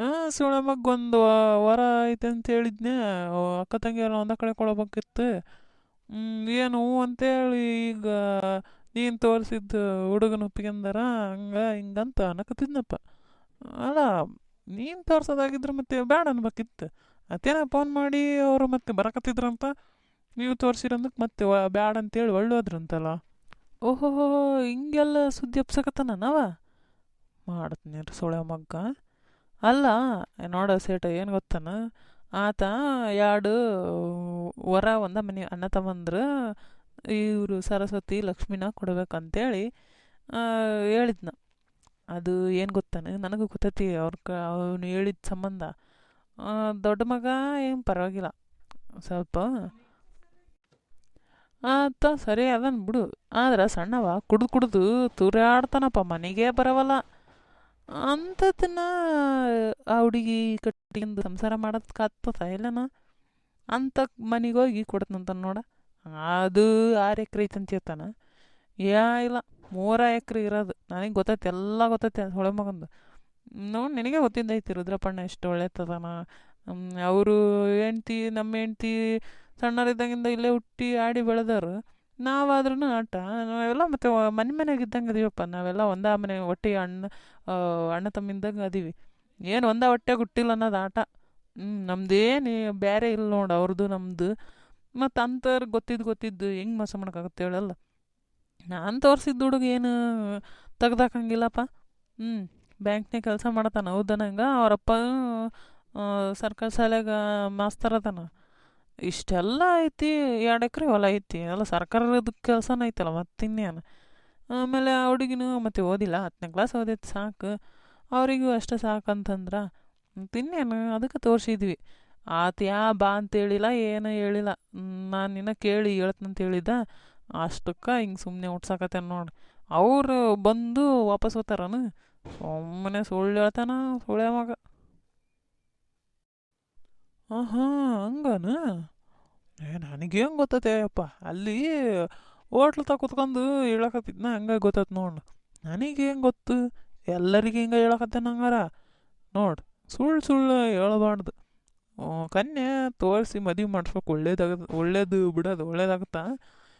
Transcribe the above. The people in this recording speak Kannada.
ಹಾಂ ಸುಳ ಮಗೊಂದು ವರ ಐತೆ ಅಂತ ಹೇಳಿದ್ನೆ ಅಕ್ಕ ತಂಗಿಯೆಲ್ಲ ಒಂದ ಕಡೆ ಕೊಡಬೇಕಿತ್ತು. ಏನು ಹ್ಞೂ ಅಂತೇಳಿ ಈಗ ನೀನು ತೋರಿಸಿದ್ದು ಹುಡುಗನ ಒಪ್ಪಿಗೆಂದಾರ ಹಂಗ ಹಿಂಗಂತ ಅನ್ನಕತ್ತಿದ್ನಪ್ಪ ಅಲ್ಲ, ನೀನು ತೋರ್ಸೋದಾಗಿದ್ರೆ ಮತ್ತೆ ಬೇಡ ಅನ್ಬೇಕಿತ್ತು. ಅತ್ತೇನ ಫೋನ್ ಮಾಡಿ ಅವರು ಮತ್ತೆ ಬರಕತ್ತಿದ್ರಂತ? ನೀವು ತೋರಿಸಿರಂದಕ್ಕೆ ಮತ್ತೆ ಬ್ಯಾಡ ಅಂತೇಳಿ ಒಳ್ಳೋದ್ರಂತಲ್ಲ? ಓಹೋ ಹಿಂಗೆಲ್ಲ ಸುದ್ದಿ ಎಪ್ಸಕತ್ತಾನ ನಾವ? ಮಾಡತ್ನಿ ರೀ ಸೊಳೆ ಮಗ್ಗ. ಅಲ್ಲ, ನೋಡ ಸೇಟ ಏನು ಗೊತ್ತನ? ಆತ ಎರಡು ವರ ಒಂದ ಮನೆ, ಅಣ್ಣ ತಮ್ಮಂದ್ರೆ ಇವರು ಸರಸ್ವತಿ ಲಕ್ಷ್ಮಿನ ಕೊಡ್ಬೇಕಂತೇಳಿ ಹೇಳಿದ್ನ. ಅದು ಏನು ಗೊತ್ತಾನೆ? ನನಗೂ ಗೊತ್ತೈತಿ ಅವ್ರ ಕ, ಅವನು ಹೇಳಿದ ಸಂಬಂಧ. ದೊಡ್ಡ ಮಗ ಏನು ಪರವಾಗಿಲ್ಲ. ಸ್ವಲ್ಪ ಆತ ಸರಿ ಅದನ್ ಬಿಡು. ಆದ್ರೆ ಸಣ್ಣವ ಕುಡ್ದು ಕುಡ್ದು ತೂರಾಡ್ತಾನಪ್ಪ, ಮನೆಗೆ ಬರವಲ್ಲ. ಅಂಥದ್ದನ್ನ ಆ ಹುಡುಗಿ ಕಟ್ಟಿಂದು ಸಂಸಾರ ಮಾಡೋದಕ್ಕಾಗ್ತದ ಇಲ್ಲನ? ಅಂಥ ಮನೆಗೆ ಹೋಗಿ ಕೊಡ್ತಂತ ನೋಡ. ಅದು ಆರು ಎಕರೆ ಅಂತ ಹೇಳ್ತಾನೆ. ಯಾ ಇಲ್ಲ, ಮೂರ ಎಕರೆ ಇರೋದು. ನನಗೆ ಗೊತ್ತೈತೆ, ಎಲ್ಲ ಗೊತ್ತೈತೆ ಹೊಳೆ ಮಗಂದು. ನೋಡಿ, ನಿನಗೆ ಗೊತ್ತಿದ್ದೈತಿ ರುದ್ರಪ್ಪಣ್ಣ ಎಷ್ಟು ಒಳ್ಳೆತದನ. ಅವರು ಹೆಂಡ್ತಿ, ನಮ್ಮ ಹೆಂಡ್ತಿ ಸಣ್ಣರಿದ್ದಾಗಿಂದ ಇಲ್ಲೇ ಹುಟ್ಟಿ ಆಡಿ ಬೆಳೆದವ್ರು. ನಾವಾದ್ರೂ ಆಟ ನಾವೆಲ್ಲ ಮತ್ತೆ ಮನೆ ಮನೆಗೆ ಇದ್ದಂಗೆ ಅದೀವಪ್ಪ ನಾವೆಲ್ಲ ಒಂದಾ ಮನೆ, ಒಟ್ಟಿಗೆ ಅಣ್ಣ ಅಣ್ಣ ತಮ್ಮಿಂದಂಗೆ ಅದೀವಿ. ಏನು ಒಂದ ಹೊಟ್ಟೆ ಹುಟ್ಟಿಲ್ಲ ಅನ್ನೋದು ಆಟ. ಹ್ಞೂ ನಮ್ದೇನು ಬೇರೆ ಇಲ್ಲ ನೋಡು ಅವ್ರದ್ದು ನಮ್ಮದು ಮತ್ತು ಅಂಥವ್ರು ಗೊತ್ತಿದ್ದು ಗೊತ್ತಿದ್ದು ಹೆಂಗೆ ಮೋಸ ಮಾಡೋಕ್ಕಾಗುತ್ತೆ ಹೇಳಲ್ಲ. ನಾನು ತೋರಿಸಿದ್ದು ಹುಡುಗ ಏನು ತೆಗ್ದಾಕಂಗಿಲ್ಲಪ್ಪ. ಹ್ಞೂ ಬ್ಯಾಂಕ್ನಾಗ ಕೆಲಸ ಮಾಡತಾನ. ಹೌದನಂಗ ಅವರಪ್ಪ ಸರ್ಕಾರಿ ಶಾಲೆಗೆ ಮಾಸ್ತರ್ ಅದಾನ. ಇಷ್ಟೆಲ್ಲ ಐತಿ, ಎರಡು ಎಕರೆ ಹೊಲ ಐತಿ. ಎಲ್ಲ ಸರ್ಕಾರದ ಕೆಲಸನ ಐತಲ್ಲ ಮತ್ತಿನ್ನೇನು? ಆಮೇಲೆ ಆ ಹುಡುಗಿನೂ ಮತ್ತೆ ಓದಿಲ್ಲ ಹತ್ತನೇ ಕ್ಲಾಸ್ ಓದೈತಿ ಸಾಕು. ಅವರಿಗೂ ಅಷ್ಟೇ ಸಾಕಂತಂದ್ರ ತಿನ್ನೇನು ಅದಕ್ಕೆ ತೋರಿಸಿದ್ವಿ. ಆತ ಯಾ ಬಾ ಅಂತ ಹೇಳಿಲ್ಲ, ಏನು ಹೇಳಿಲ್ಲ. ನಾನು ನಿನ್ನ ಕೇಳಿ ಹೇಳ್ತಂತ ಹೇಳಿದ್ದ. ಅಷ್ಟಕ್ಕೆ ಹಿಂಗೆ ಸುಮ್ಮನೆ ಹುಟ್ಸಾಕತ್ತೆ ನೋಡಿ. ಅವರು ಬಂದು ವಾಪಸ್ ಹೋಗ್ತಾರನು? ಸುಮ್ಮನೆ ಸುಳ್ಳು ಹೇಳ್ತಾನ ಸುಳ್ಳೆ ಮಗ. ಹಾಂ ಹಾಂ ಹಂಗನ? ಏ ನನಗೇನು ಗೊತ್ತತೆ ಅಪ್ಪ ಅಲ್ಲಿ ಹೋಟ್ಲು ತ ಕುತ್ಕೊಂಡು ಹೇಳಕತ್ತಿದ್ನ ಹಂಗ ಗೊತ್ತತ್ ನೋಡು. ನನಗೇನು ಗೊತ್ತು? ಎಲ್ಲರಿಗೆ ಹಿಂಗೆ ಹೇಳಕತ್ತೆ ನಂಗಾರ. ನೋಡು ಸುಳ್ಳು ಸುಳ್ಳು ಹೇಳಬಾರ್ದು. ಕನ್ಯೆ ತೋರಿಸಿ ಮದುವೆ ಮಾಡಿಸ್ಬೇಕು. ಒಳ್ಳೇದಾಗ ಒಳ್ಳೇದು ಬಿಡೋದು, ಒಳ್ಳೇದಾಗುತ್ತಾ?